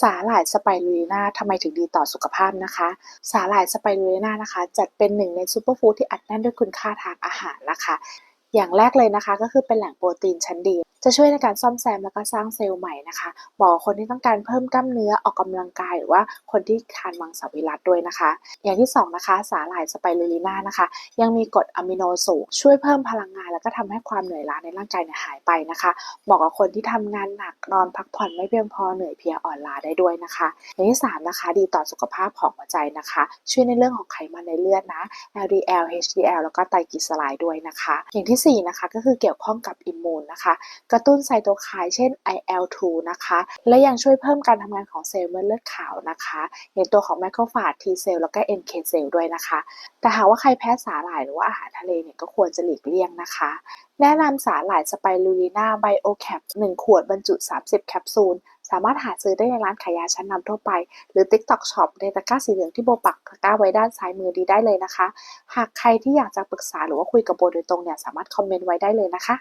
สาหร่ายสไปรูลินาทำไมถึงดีต่อสุขภาพนะคะ สาหร่ายสไปรูลินานะคะ จัดเป็นหนึ่งในซูเปอร์ฟู้ดที่อัดแน่นด้วยคุณค่าทางอาหารนะคะ อย่างแรกเลยนะคะ ก็คือเป็นแหล่งโปรตีนชั้นดี จะช่วยในการซ่อมแซมแล้วก็สร้างเซลล์ใหม่นะคะเหมาะกับคนที่ต้องการเพิ่มกล้ามเนื้อออกกำลังกายหรือว่าคนที่ทานมังสวิรัตด้วยนะคะ อย่างที่สองนะคะ สาหร่ายสไปรูลินานะคะ ยังมีกรดอะมิโนสูง ช่วยเพิ่มพลังงาน แล้วก็ทำให้ความเหนื่อยล้าในร่างกายเนี่ยหายไปนะคะเหมาะกับคนที่ทำงานหนักนอนพักผ่อนไม่เพียงพอเหนื่อยเพลียอ่อนล้าได้ด้วยนะคะ อย่างที่สามนะคะ ดีต่อสุขภาพของหัวใจนะคะ ช่วยในเรื่องของไขมันในเลือดนะ LDL HDL แล้วก็ไตรกลีเซอไรด์ด้วยนะคะ อย่างที่สี่นะคะก็คือเกี่ยวข้องกับอิมมูนนะคะ กระตุ้นไซโตไคน์เช่น IL-2 นะคะ และยังช่วยเพิ่มการทำงานของเซลล์เม็ดเลือดขาวนะคะ อย่างตัวของแมคโครฟาจ T เซลล์แล้วก็ NK เซลล์ด้วยนะคะ แต่หากว่าใครแพ้สาหร่ายหรือว่าอาหารทะเลเนี่ยก็ควรจะหลีกเลี่ยงนะคะ แนะนำสาหร่ายสไปรูลินาไบโอแคป1ขวดบรรจุ 30 แคปซูล สามารถหาซื้อได้ในร้านขายยาชั้นนำทั่วไป หรือ TikTok Shop ในตะกร้าสีเหลืองที่โบปักตะกร้าไว้ด้านซ้ายมือดีได้เลยนะคะ หากใครที่อยากจะปรึกษาหรือว่าคุยกับโบโดยตรงเนี่ยสามารถคอมเมนต์ไว้ได้เลยนะคะ